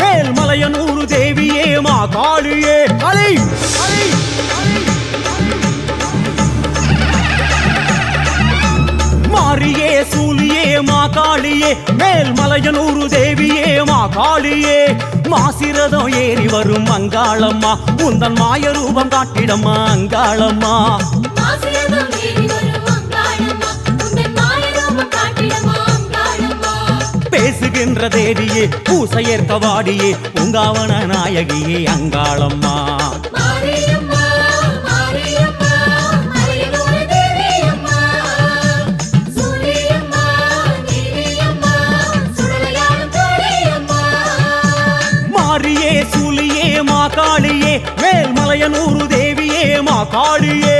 மேல்மலையனூர் தேவியே மா காளியே. அலை அலை மாரியே சூலியே மா காளியே. மேல்மலையனூர் தேவியே மா காளியே. மாசிரதம் ஏறி வரும் அங்காளம்மா. உந்தன் மாய ரூபம் காட்டிடம்மா அங்காளம்மா. பேசுகின்ற தேவியே பூசையேற்க வாடியே உங்காவன நாயகியே அங்காளம்மா. மாரியே சூலியே மா காளியே மேல்மலையனூர் தேவியே மா காளியே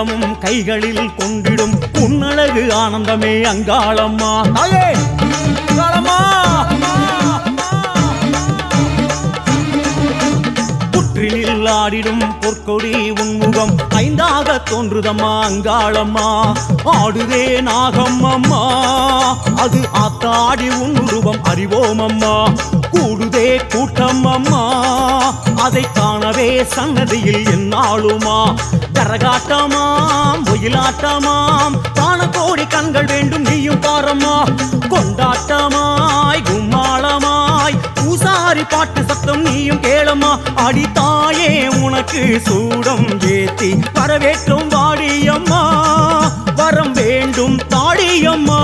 கத்தியும் கைகளில் கொண்டிடும் உன்னழகு ஆனந்தமே அங்காளம்மா. தாயே ஆடிடும் பொற்கொடி உன்முகம். ஐந்தாக தோன்றுதம்மா அங்காளம்மா. ஆடுதே நாகம் அம்மா அது ஆத்தாடி உன் உருவம் அறிவோம் அம்மா கூடுதே கூட்டம் அம்மா அதை காணவே சன்னதியில் என்னாளுமா கரகாட்டமாம் ஒயிலாட்டமாம் காண கோடி கண்கள் வேண்டும் நீயும் பாரம்மா. கொண்டாட்டமாய் கும்மாளமா. பூசாரி பாட்டு சத்தம் நீயும் கேளம்மா அடி தாயே உனக்கு சூடம் ஏத்தி வரவேற்றும் வாடியம்மா. வரம் வேண்டும் தாடியம்மா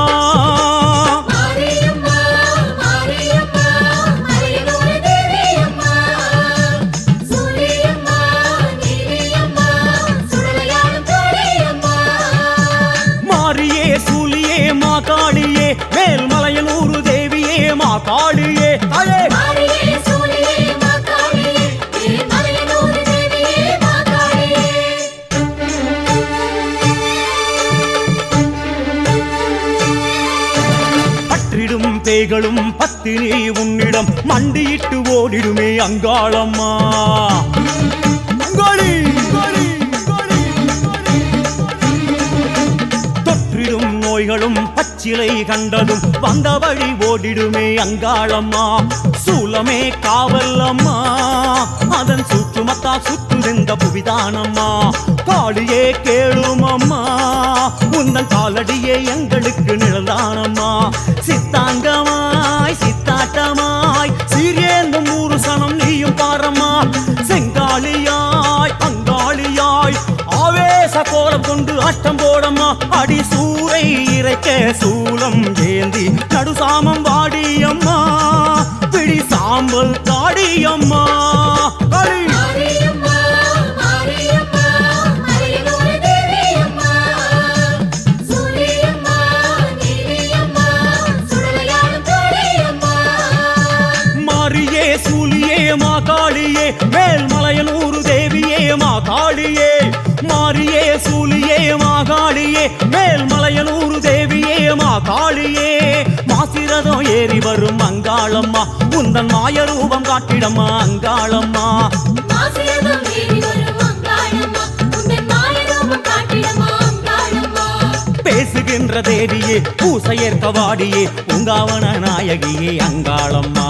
காளியே மேல்மலையனூர் தேவியே மா காளியே தாயே பேய்களும் பத்தினி உன்னிடம் மண்டியிட்டு ஓடிடுமே அங்காளம்மா. தொற்றிடும் நோய்களும் பச்சிலை கண்டதும் வந்த வழி ஓடிடுமே அங்காளம்மா. சூலமே காவல்லம்மா. அதன் சுற்றுமத்தா சுற்றுந்த புவிதானம்மா. காளியே கேளுமம்மா. உந்தன் காலடியே எங்களுக்கு நிழலானம்மா. இறைக்க சூளம் ஏந்தி நடுசாமம் வாடியம்மா பிடி சாம்பல் தாடியம்மா மாரியே சூலியே மா காளியே மேல்மலையனூர் தேவியே மா காளியே. மாரியே சூலியே காளியே மாசிரதம் ஏறி வரும் அங்காளம்மா. உந்தன் மாய ரூபம் காட்டிடம்மா அங்காளம்மா. பேசுகின்ற தேவியே பூசையேற்க வாடியே உங்காவன நாயகியே அங்காளம்மா.